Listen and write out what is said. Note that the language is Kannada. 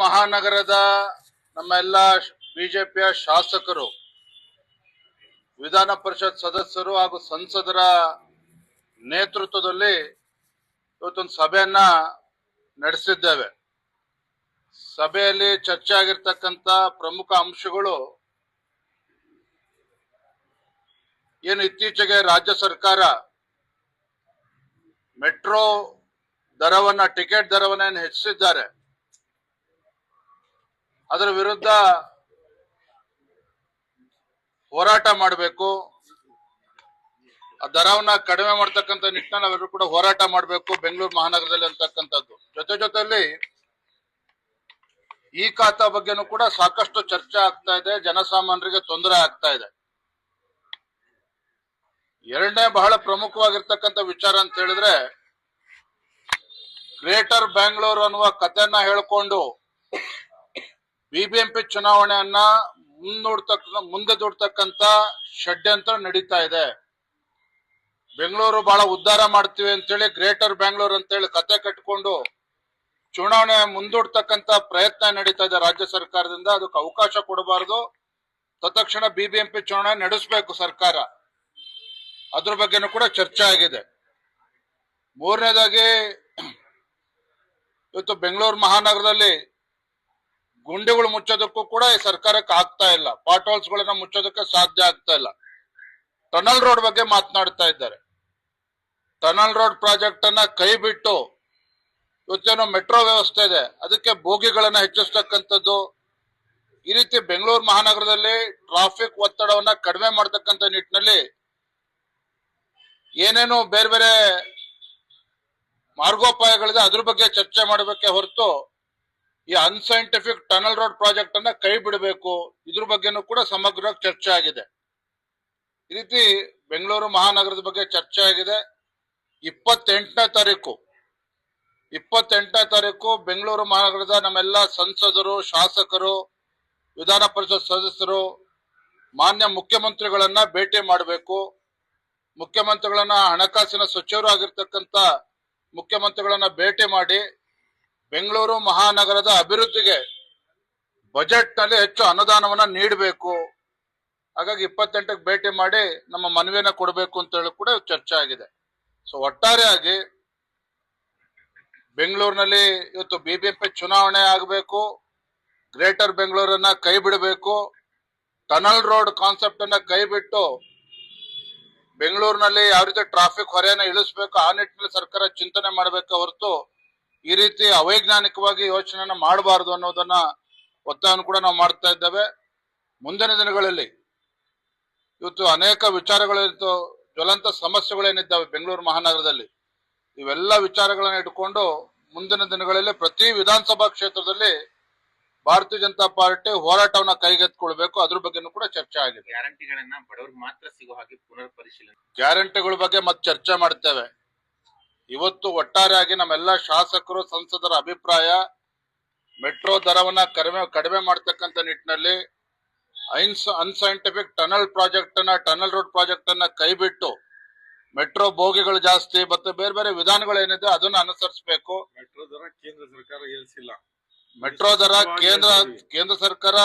ಮಹಾನಗರದ ನಮ್ಮ ಎಲ್ಲ ಬಿಜೆಪಿಯ ಶಾಸಕರು ವಿಧಾನ ಪರಿಷತ್ ಸದಸ್ಯರು ಹಾಗೂ ಸಂಸದರ ನೇತೃತ್ವದಲ್ಲಿ ಇವತ್ತೊಂದು ಸಭೆಯನ್ನ ನಡೆಸಿದ್ದೇವೆ. ಸಭೆಯಲ್ಲಿ ಚರ್ಚೆ ಆಗಿರ್ತಕ್ಕಂಥ ಪ್ರಮುಖ ಅಂಶಗಳು ಏನು ಇತ್ತೀಚೆಗೆ ರಾಜ್ಯ ಸರ್ಕಾರ ಮೆಟ್ರೋ ದರವನ್ನ, ಟಿಕೆಟ್ ದರವನ್ನ ಹೆಚ್ಚಿಸಿದ್ದಾರೆ. ಅದರ ವಿರುದ್ಧ ಹೋರಾಟ ಮಾಡಬೇಕು. ಆ ದರವನ್ನ ಕಡಿಮೆ ಮಾಡ್ತಕ್ಕಂಥ ನಿಟ್ಟಿನಲ್ಲಿ ನಾವೆಲ್ಲರೂ ಕೂಡ ಹೋರಾಟ ಮಾಡಬೇಕು, ಬೆಂಗಳೂರು ಮಹಾನಗರದಲ್ಲಿ ಅಂತಕ್ಕಂಥದ್ದು. ಜೊತೆ ಜೊತೆಯಲ್ಲಿ ಈ ಖಾತಾ ಬಗ್ಗೆನೂ ಕೂಡ ಸಾಕಷ್ಟು ಚರ್ಚೆ ಆಗ್ತಾ ಇದೆ, ಜನಸಾಮಾನ್ಯರಿಗೆ ತೊಂದರೆ ಆಗ್ತಾ ಇದೆ. ಎರಡನೇ ಬಹಳ ಪ್ರಮುಖವಾಗಿರ್ತಕ್ಕಂಥ ವಿಚಾರ ಅಂತ ಹೇಳಿದ್ರೆ, ಗ್ರೇಟರ್ ಬ್ಯಾಂಗ್ಳೂರ್ ಅನ್ನುವ ಕಥೆಯನ್ನ ಹೇಳ್ಕೊಂಡು ಬಿಬಿಎಂಪಿ ಚುನಾವಣೆಯನ್ನ ಮುಂದೂಡ್ತಕ್ಕ ಮುಂದೆ ದೂಡ್ತಕ್ಕಂತ ಷಡ್ಯಂತ್ರ ನಡೀತಾ ಇದೆ. ಬೆಂಗಳೂರು ಬಹಳ ಉದ್ಧಾರ ಮಾಡ್ತೀವಿ ಅಂತೇಳಿ ಗ್ರೇಟರ್ ಬ್ಯಾಂಗ್ಳೂರ್ ಅಂತೇಳಿ ಕತೆ ಕಟ್ಕೊಂಡು ಚುನಾವಣೆ ಮುಂದೂಡ್ತಕ್ಕಂತ ಪ್ರಯತ್ನ ನಡೀತಾ ಇದೆ ರಾಜ್ಯ ಸರ್ಕಾರದಿಂದ. ಅದಕ್ಕೆ ಅವಕಾಶ ಕೊಡಬಾರದು. ತತ್ಕ್ಷಣ ಬಿಬಿಎಂಪಿ ಚುನಾವಣೆ ನಡೆಸಬೇಕು ಸರ್ಕಾರ. ಅದ್ರ ಬಗ್ಗೆನೂ ಕೂಡ ಚರ್ಚೆ ಆಗಿದೆ. ಮೂರನೇದಾಗಿ, ಇವತ್ತು ಬೆಂಗಳೂರು ಮಹಾನಗರದಲ್ಲಿ ಗುಂಡಿಗಳು ಮುಚ್ಚೋದಕ್ಕೂ ಕೂಡ ಈ ಸರ್ಕಾರಕ್ಕೆ ಆಗ್ತಾ ಇಲ್ಲ. ಪಾಟ್ ಹೋಲ್ಸ್ಗಳನ್ನ ಮುಚ್ಚೋದಕ್ಕೆ ಸಾಧ್ಯ ಆಗ್ತಾ ಇಲ್ಲ. ಟನಲ್ ರೋಡ್ ಬಗ್ಗೆ ಮಾತನಾಡ್ತಾ ಇದ್ದಾರೆ. ಟನಲ್ ರೋಡ್ ಪ್ರಾಜೆಕ್ಟ್ ಅನ್ನ ಕೈ ಬಿಟ್ಟು ಇವತ್ತೇನು ಮೆಟ್ರೋ ವ್ಯವಸ್ಥೆ ಇದೆ, ಅದಕ್ಕೆ ಬೋಗಿಗಳನ್ನ ಹೆಚ್ಚಿಸ್ತಕ್ಕಂಥದ್ದು. ಈ ರೀತಿ ಬೆಂಗಳೂರು ಮಹಾನಗರದಲ್ಲಿ ಟ್ರಾಫಿಕ್ ಒತ್ತಡವನ್ನ ಕಡಿಮೆ ಮಾಡ್ತಕ್ಕಂಥ ನಿಟ್ಟಿನಲ್ಲಿ ಏನೇನು ಬೇರೆ ಬೇರೆ ಮಾರ್ಗೋಪಾಯಗಳಿದೆ, ಅದ್ರ ಬಗ್ಗೆ ಚರ್ಚೆ ಮಾಡಬೇಕೆ ಹೊರತು ಈ ಅನ್ಸೈಂಟಿಫಿಕ್ ಟನಲ್ ರೋಡ್ ಪ್ರಾಜೆಕ್ಟ್ ಅನ್ನ ಕೈ ಬಿಡಬೇಕು. ಇದ್ರ ಬಗ್ಗೆನೂ ಕೂಡ ಸಮಗ್ರವಾಗಿ ಚರ್ಚೆ ಆಗಿದೆ. ಈ ರೀತಿ ಬೆಂಗಳೂರು ಮಹಾನಗರದ ಬಗ್ಗೆ ಚರ್ಚೆ ಆಗಿದೆ. ಇಪ್ಪತ್ತೆಂಟನೇ ತಾರೀಕು. ಇಪ್ಪತ್ತೆಂಟನೇ ತಾರೀಕು ಬೆಂಗಳೂರು ಮಹಾನಗರದ ನಮ್ಮೆಲ್ಲ ಸಂಸದರು, ಶಾಸಕರು, ವಿಧಾನ ಪರಿಷತ್ ಸದಸ್ಯರು, ಮಾನ್ಯ ಮುಖ್ಯಮಂತ್ರಿಗಳನ್ನ ಭೇಟಿ ಮಾಡಬೇಕು. ಮುಖ್ಯಮಂತ್ರಿಗಳನ್ನ ಹಣಕಾಸಿನ ಸಚಿವರು ಆಗಿರ್ತಕ್ಕಂಥ ಮುಖ್ಯಮಂತ್ರಿಗಳನ್ನ ಭೇಟಿ ಮಾಡಿ ಬೆಂಗಳೂರು ಮಹಾನಗರದ ಅಭಿವೃದ್ಧಿಗೆ ಬಜೆಟ್ನಲ್ಲಿ ಹೆಚ್ಚು ಅನುದಾನವನ್ನ ನೀಡಬೇಕು. ಹಾಗಾಗಿ ಇಪ್ಪತ್ತೆಂಟಕ್ಕೆ ಭೇಟಿ ಮಾಡಿ ನಮ್ಮ ಮನವಿಯನ್ನ ಕೊಡಬೇಕು ಅಂತ ಹೇಳಿ ಕೂಡ ಚರ್ಚೆ ಆಗಿದೆ. ಸೊ ಒಟ್ಟಾರೆಯಾಗಿ ಬೆಂಗಳೂರಿನಲ್ಲಿ ಇವತ್ತು ಬಿಬಿಎಂಪಿ ಚುನಾವಣೆ ಆಗಬೇಕು ಗ್ರೇಟರ್ ಬೆಂಗಳೂರನ್ನ ಕೈ ಬಿಡಬೇಕು ಟನಲ್ ರೋಡ್ ಕಾನ್ಸೆಪ್ಟ್ ಅನ್ನ ಕೈ ಬಿಟ್ಟು ಬೆಂಗಳೂರಿನಲ್ಲಿ ಯಾವ ರೀತಿ ಟ್ರಾಫಿಕ್ ಹೊರೆಯನ್ನ ಇಳಿಸ್ಬೇಕು, ಆ ನಿಟ್ಟಿನಲ್ಲಿ ಸರ್ಕಾರ ಚಿಂತನೆ ಮಾಡಬೇಕು ಹೊರತು ಈ ರೀತಿ ಅವೈಜ್ಞಾನಿಕವಾಗಿ ಯೋಚನೆಯನ್ನ ಮಾಡಬಾರದು ಅನ್ನೋದನ್ನ ಒತ್ತಾಯವನ್ನು ಕೂಡ ನಾವು ಮಾಡ್ತಾ ಇದ್ದೇವೆ. ಮುಂದಿನ ದಿನಗಳಲ್ಲಿ ಇವತ್ತು ಅನೇಕ ವಿಚಾರಗಳಿತ್ತು. ಜ್ವಲಂತ ಸಮಸ್ಯೆಗಳೇನಿದ್ದಾವೆ ಬೆಂಗಳೂರು ಮಹಾನಗರದಲ್ಲಿ ಇವೆಲ್ಲ ವಿಚಾರಗಳನ್ನ ಇಟ್ಕೊಂಡು ಮುಂದಿನ ದಿನಗಳಲ್ಲಿ ಪ್ರತಿ ವಿಧಾನಸಭಾ ಕ್ಷೇತ್ರದಲ್ಲಿ ಭಾರತೀಯ ಜನತಾ ಪಾರ್ಟಿ ಹೋರಾಟವನ್ನ ಕೈಗೆತ್ತಿಕೊಳ್ಬೇಕು. ಅದ್ರ ಬಗ್ಗೆನೂ ಕೂಡ ಚರ್ಚೆ ಆಗಿದೆ. ಗ್ಯಾರಂಟಿಗಳನ್ನ ಬಡವರಿಗೆ ಮಾತ್ರ ಸಿಗೋ ಹಾಗೆ ಪುನರ್ ಪರಿಶೀಲನೆ ಗ್ಯಾರಂಟಿಗಳ ಬಗ್ಗೆ ಮತ್ತೆ ಚರ್ಚೆ ಮಾಡ್ತೇವೆ. ಇವತ್ತು ಒಟ್ಟಾರೆಯಾಗಿ ನಮ್ಮೆಲ್ಲ ಶಾಸಕರು ಸಂಸದರ ಅಭಿಪ್ರಾಯ ಮೆಟ್ರೋ ದರವನ್ನ ಕಡಿಮೆ ಕಡಿಮೆ ಮಾಡ್ತಕ್ಕಂಥ ನಿಟ್ಟಿನಲ್ಲಿ ಐನ್ಸ್ ಅನ್ಸೈಂಟಿಫಿಕ್ ಟನಲ್ ಪ್ರಾಜೆಕ್ಟ್ ಅನ್ನ ಟನಲ್ ರೋಡ್ ಪ್ರಾಜೆಕ್ಟ್ ಅನ್ನ ಕೈಬಿಟ್ಟು ಮೆಟ್ರೋ ಬೋಗಿಗಳು ಜಾಸ್ತಿ ಮತ್ತೆ ಬೇರೆ ಬೇರೆ ವಿಧಾನಗಳು ಏನಿದೆ ಅದನ್ನ ಅನುಸರಿಸಬೇಕು. ಮೆಟ್ರೋ ದರ ಕೇಂದ್ರ ಸರ್ಕಾರ ಏರಿಸಿಲ್ಲ ಮೆಟ್ರೋ ದರ ಕೇಂದ್ರ ಕೇಂದ್ರ ಸರ್ಕಾರ